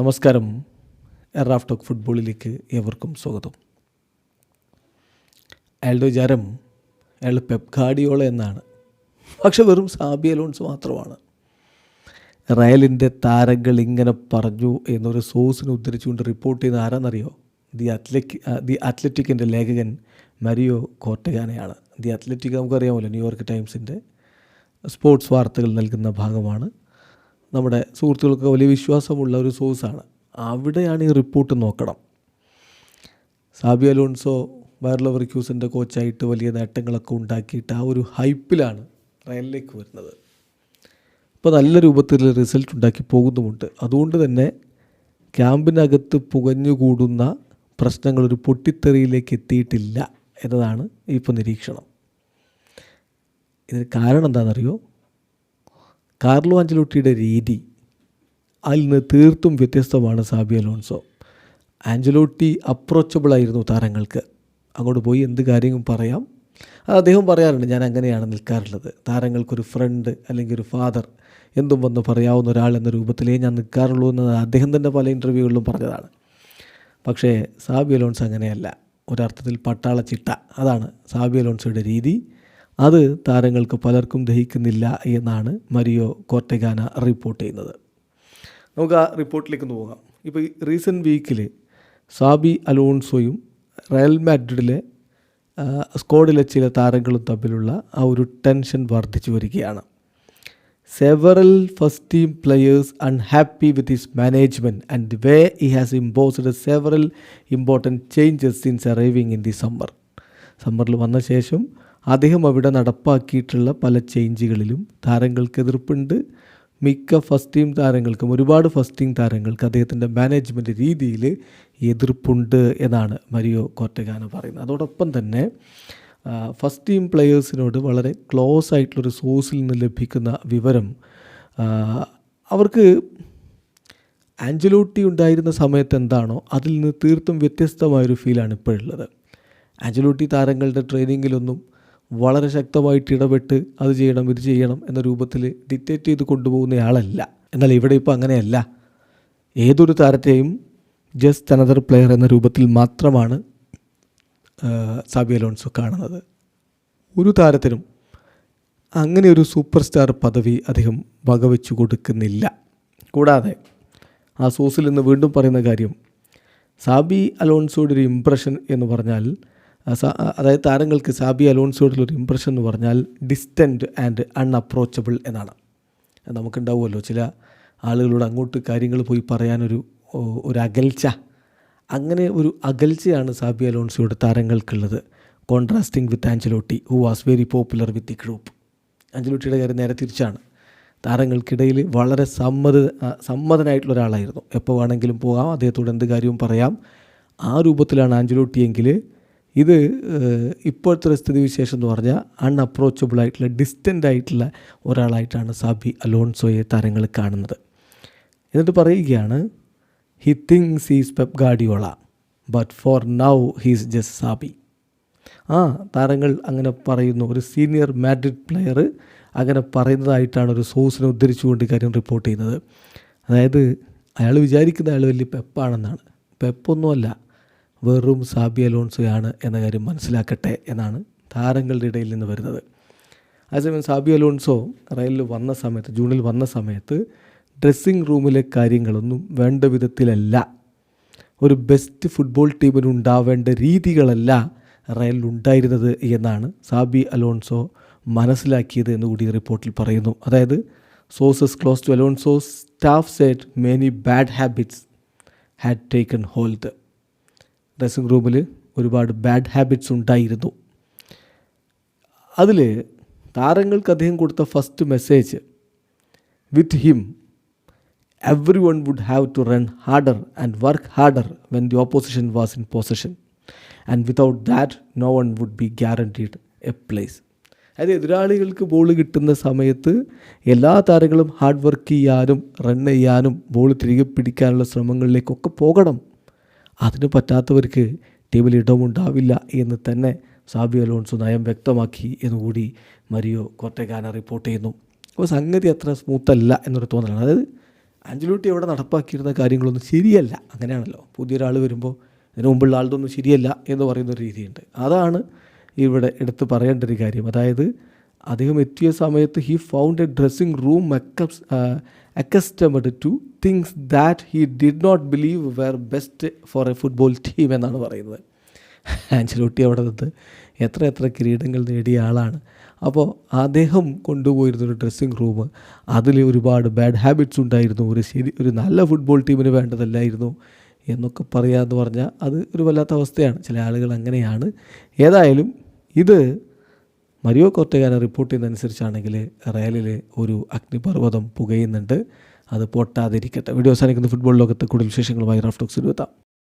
നമസ്കാരം. എറാഫ് ടോക്ക് ഫുട്ബോളിലേക്ക് ഏവർക്കും സ്വാഗതം. അയാളുടെ വിചാരം അയാൾ പെപ് ഗാഡിയോള എന്നാണ്. പക്ഷെ വെറും സാബി അലോൺസ് മാത്രമാണ്. റയലിന്റെ താരങ്ങൾ ഇങ്ങനെ പറഞ്ഞു എന്നൊരു സോഴ്സിനെ ഉദ്ധരിച്ചുകൊണ്ട് റിപ്പോർട്ട് ചെയ്യുന്ന ആരാന്നറിയോ? ദി അത്ലറ്റിക് ദി അത്ലറ്റിക്കിന്റെ ലേഖകൻ മരിയോ കോർട്ടഗാനയാണ്. ദി അത്ലറ്റിക് നമുക്കറിയാമല്ലോ ന്യൂയോർക്ക് ടൈംസിന്റെ സ്പോർട്സ് വാർത്തകൾ നൽകുന്ന ഭാഗമാണ്. നമ്മുടെ സുഹൃത്തുക്കൾക്ക് വലിയ വിശ്വാസമുള്ള ഒരു സോഴ്സാണ്. അവിടെയാണ് ഈ റിപ്പോർട്ട് നോക്കണം. സാബിയ സാബി അലോൺസോ വയർലവർക്യൂസിന്റെ കോച്ചായിട്ട് വലിയ നേട്ടങ്ങളൊക്കെ ഉണ്ടാക്കിയിട്ട് ആ ഒരു ഹൈപ്പിലാണ് റയലിലേക്ക് വരുന്നത്. അപ്പോൾ നല്ല രൂപത്തിൽ റിസൾട്ട് ഉണ്ടാക്കി പോകുന്നുമുണ്ട്. അതുകൊണ്ട് തന്നെ ക്യാമ്പിനകത്ത് പുകഞ്ഞുകൂടുന്ന പ്രശ്നങ്ങൾ ഒരു പൊട്ടിത്തെറിയിലേക്ക് എത്തിയിട്ടില്ല എന്നതാണ് ഇപ്പോൾ നിരീക്ഷണം. ഇതിന് കാരണം എന്താണെന്നറിയോ? കാർലോ ആഞ്ചലോട്ടിയുടെ രീതി അതിൽ നിന്ന് തീർത്തും വ്യത്യസ്തമാണ് സാബി അലോൺസോ. ആഞ്ചലോട്ടി അപ്രോച്ചബിളായിരുന്നു താരങ്ങൾക്ക്. അങ്ങോട്ട് പോയി എന്ത് കാര്യവും പറയാം? അത് അദ്ദേഹം പറയാറുണ്ട് ഞാൻ അങ്ങനെയാണ് നിൽക്കാറുള്ളത്. താരങ്ങൾക്കൊരു ഫ്രണ്ട് അല്ലെങ്കിൽ ഒരു ഫാദർ എന്തും വന്ന് പറയാവുന്ന ഒരാൾ എന്ന രൂപത്തിലേ ഞാൻ നിൽക്കാറുള്ളൂ എന്ന് അദ്ദേഹം തന്നെ പല ഇന്റർവ്യൂകളിലും പറഞ്ഞതാണ്. പക്ഷേ സാബി അലോൺസ് അങ്ങനെയല്ല. ഒരർത്ഥത്തിൽ പട്ടാള ചിട്ട അതാണ് സാബി അലോൺസോയുടെ രീതി. അത് താരങ്ങൾക്ക് പലർക്കും ദഹിക്കുന്നില്ല എന്നാണ് മരിയോ കോർട്ടെഗാന റിപ്പോർട്ട് ചെയ്യുന്നത്. നമുക്ക് ആ റിപ്പോർട്ടിലേക്ക് പോകാം. ഇപ്പോൾ ഈ റീസെന്റ് വീക്കിൽ സാബി അലോൺസോയും റയൽ മാഡ്രിഡിലെ സ്ക്വാഡിലെ ചില താരങ്ങളും തമ്മിലുള്ള ആ ഒരു ടെൻഷൻ വർദ്ധിച്ചു വരികയാണ്. Several first team players unhappy with his management and way he has imposed several important changes since arriving in the summer സമ്മറിൽ വന്ന ശേഷം അദ്ദേഹം അവിടെ നടപ്പാക്കിയിട്ടുള്ള പല ചേഞ്ചുകളിലും താരങ്ങൾക്ക് എതിർപ്പുണ്ട് മിക്ക ഫസ്റ്റ് ടീം താരങ്ങൾക്കും ഒരുപാട് ഫസ്റ്റ് ടീം താരങ്ങൾക്ക് അദ്ദേഹത്തിന്റെ മാനേജ്മെന്റ് രീതിയിൽ എതിർപ്പുണ്ട് എന്നാണ് മരിയോ കോർട്ടഗാന പറയുന്നത്. അതോടൊപ്പം തന്നെ ഫസ്റ്റ് ടീം പ്ലെയേഴ്സിനോട് വളരെ ക്ലോസ് ആയിട്ടുള്ളൊരു സോഴ്സിൽ നിന്ന് ലഭിക്കുന്ന വിവരം അവർക്ക് ആഞ്ചലോട്ടി ഉണ്ടായിരുന്ന സമയത്ത് എന്താണോ അതിൽ നിന്ന് തീർത്തും വ്യത്യസ്തമായൊരു ഫീലാണ് ഇപ്പോഴുള്ളത്. ആഞ്ചലോട്ടി താരങ്ങളുടെ ട്രെയിനിങ്ങിലൊന്നും വളരെ ശക്തമായിട്ട് ഇടപെട്ട് അത് ചെയ്യണം ഇത് ചെയ്യണം എന്ന രൂപത്തിൽ ഡിക്റ്റേറ്റ് ചെയ്ത് കൊണ്ടുപോകുന്നയാളല്ല. എന്നാൽ ഇവിടെ ഇപ്പോൾ അങ്ങനെയല്ല. ഏതൊരു താരത്തെയും ജസ്റ്റ് അനദർ പ്ലെയർ എന്ന രൂപത്തിൽ മാത്രമാണ് സാബി അലോൺസോ കാണുന്നത്. ഒരു താരത്തിനും അങ്ങനെ ഒരു സൂപ്പർ സ്റ്റാർ പദവി അദ്ദേഹം വകവെച്ചു കൊടുക്കുന്നില്ല. കൂടാതെ ആ സോസിൽ നിന്ന് വീണ്ടും പറയുന്ന കാര്യം സാബി അലോൺസോയുടെ ഒരു ഇമ്പ്രഷൻ എന്ന് പറഞ്ഞാൽ അതായത് താരങ്ങൾക്ക് സാബി അലോൺസോയുടെ ഒരു ഇമ്പ്രഷൻ എന്ന് പറഞ്ഞാൽ ഡിസ്റ്റന്റ് ആൻഡ് അൺഅപ്രോച്ചബിൾ എന്നാണ്. നമുക്കുണ്ടാവുമല്ലോ. ചില ആളുകളോട് അങ്ങോട്ട് കാര്യങ്ങൾ പോയി പറയാനൊരു ഒരു അകൽച്ച. അങ്ങനെ ഒരു അകൽച്ചയാണ് സാബി അലോൺസോയുടെ താരങ്ങൾക്കുള്ളത്. Contrasting with Ancelotti who was very popular with the group ആഞ്ചലോട്ടിയുടെ കാര്യം നേരെ തിരിച്ചാണ്. താരങ്ങൾക്കിടയിൽ വളരെ സമ്മത സമ്മതനായിട്ടുള്ള ഒരാളായിരുന്നു. എപ്പോൾ വേണമെങ്കിലും പോകാം അദ്ദേഹത്തോട് എന്ത് കാര്യവും പറയാം. ആ രൂപത്തിലാണ് ആഞ്ചലോട്ടി എങ്കിൽ ഇത് ഇപ്പോഴത്തെ ഒരു സ്ഥിതിവിശേഷം എന്ന് പറഞ്ഞാൽ അൺഅപ്രോച്ചബിൾ ആയിട്ടുള്ള ഡിസ്റ്റന്റ് ആയിട്ടുള്ള ഒരാളായിട്ടാണ് സാബി അലോൺസോയെ താരങ്ങൾ കാണുന്നത്. എന്നിട്ട് പറയുകയാണ് he thinks is Pep Guardiola but for now he's just Xabi ആ താരങ്ങൾ അങ്ങനെ പറയുന്നു. ഒരു സീനിയർ മാഡ്രിഡ് പ്ലെയർ അങ്ങനെ പറയുന്നതായിട്ടാണ് ഒരു സോഴ്സിനെ ഉദ്ധരിച്ചുകൊണ്ട് കാര്യം റിപ്പോർട്ട് ചെയ്യുന്നത്. അതായത് അയാൾ വിചാരിക്കുന്ന അയാൾ വലിയ പെപ്പാണെന്നാണ് പെപ്പൊന്നുമല്ല വെറും സാബി അലോൺസോയാണ് എന്ന കാര്യം മനസ്സിലാക്കട്ടെ എന്നാണ് താരങ്ങളുടെ ഇടയിൽ നിന്ന് വരുന്നത്. അതേസമയം സാബി അലോൺസോ റയലിൽ വന്ന സമയത്ത് ജൂണിൽ വന്ന സമയത്ത് ഡ്രസ്സിംഗ് റൂമിലെ കാര്യങ്ങളൊന്നും വേണ്ട വിധത്തിലല്ല. ഒരു ബെസ്റ്റ് ഫുട്ബോൾ ടീമിന് ഉണ്ടാവേണ്ട രീതികളല്ല റയലിൽ ഉണ്ടായിരുന്നത് എന്നാണ് സാബി അലോൺസോ മനസ്സിലാക്കിയത് എന്ന് കൂടി റിപ്പോർട്ടിൽ പറയുന്നു. അതായത് sources close to Alonso staff set many bad habits had taken hold dressing റൂമിൽ ഒരുപാട് ബാഡ് ഹാബിറ്റ്സ് ഉണ്ടായിരുന്നു. അതിൽ താരങ്ങൾക്ക് അദ്ദേഹം കൊടുത്ത first message with him every one would have to run harder and work harder when the opposition was in position and without that no one would be guaranteed a place അതായത് എതിരാളികൾക്ക് ball കിട്ടുന്ന സമയത്ത് എല്ലാ താരങ്ങളും hard work ചെയ്യാനും run ചെയ്യാനും ball തിരികെ പിടിക്കാനുള്ള ശ്രമങ്ങളിലേക്കൊക്കെ പോകണം. അതിന് പറ്റാത്തവർക്ക് ടീമിൽ ഇടമുണ്ടാവില്ല എന്ന് തന്നെ സാബി അലോൺസോ നയം വ്യക്തമാക്കി എന്നുകൂടി മരിയോ കോർട്ടഗാന റിപ്പോർട്ട് ചെയ്യുന്നു. അപ്പോൾ സംഗതി അത്ര സ്മൂത്തല്ല എന്നൊരു തോന്നലാണ്. അതായത് അഞ്ചലൂട്ടി അവിടെ നടപ്പാക്കിയിരുന്ന കാര്യങ്ങളൊന്നും ശരിയല്ല. അങ്ങനെയാണല്ലോ. പുതിയൊരാൾ വരുമ്പോൾ അതിന് മുമ്പുള്ള ആളുടെ ശരിയല്ല എന്ന് പറയുന്ന ഒരു രീതിയുണ്ട്. അതാണ് ഇവിടെ എടുത്ത് പറയേണ്ട ഒരു കാര്യം. അതായത് അദ്ദേഹം എത്തിയ സമയത്ത് he found a dressing room accustomed to things that he did not believe were best for a football team എന്നാണ് പറയുന്നത്. ആഞ്ചലോട്ടി അവിടെ നിന്ന് എത്ര എത്ര കിരീടങ്ങൾ നേടിയ ആളാണ്. അപ്പോൾ അദ്ദേഹം കൊണ്ടുപോയിരുന്നൊരു ഡ്രസ്സിങ് റൂം അതിൽ ഒരുപാട് ബാഡ് ഹാബിറ്റ്സ് ഉണ്ടായിരുന്നു. ഒരു ശരി ഒരു നല്ല ഫുട്ബോൾ ടീമിന് വേണ്ടതല്ലായിരുന്നു എന്നൊക്കെ പറയാമെന്ന് പറഞ്ഞാൽ അത് ഒരു വല്ലാത്ത അവസ്ഥയാണ്. ചില ആളുകൾ അങ്ങനെയാണ്. ഏതായാലും ഇത് മരിയോ കോർട്ടയാന റിപ്പോർട്ട് ചെയ്യുന്നതനുസരിച്ചാണെങ്കിൽ റയലിൽ ഒരു അഗ്നിപർവതം പുകയുന്നുണ്ട്. അത് പൊട്ടാതിരിക്കട്ടെ. വീഡിയോ അവസാനിക്കുന്ന. ഫുട്ബോൾ ലോകത്ത് കൂടുതൽ വിശേഷങ്ങളുമായി റാഫ്റ്റോക്സ് എത്താം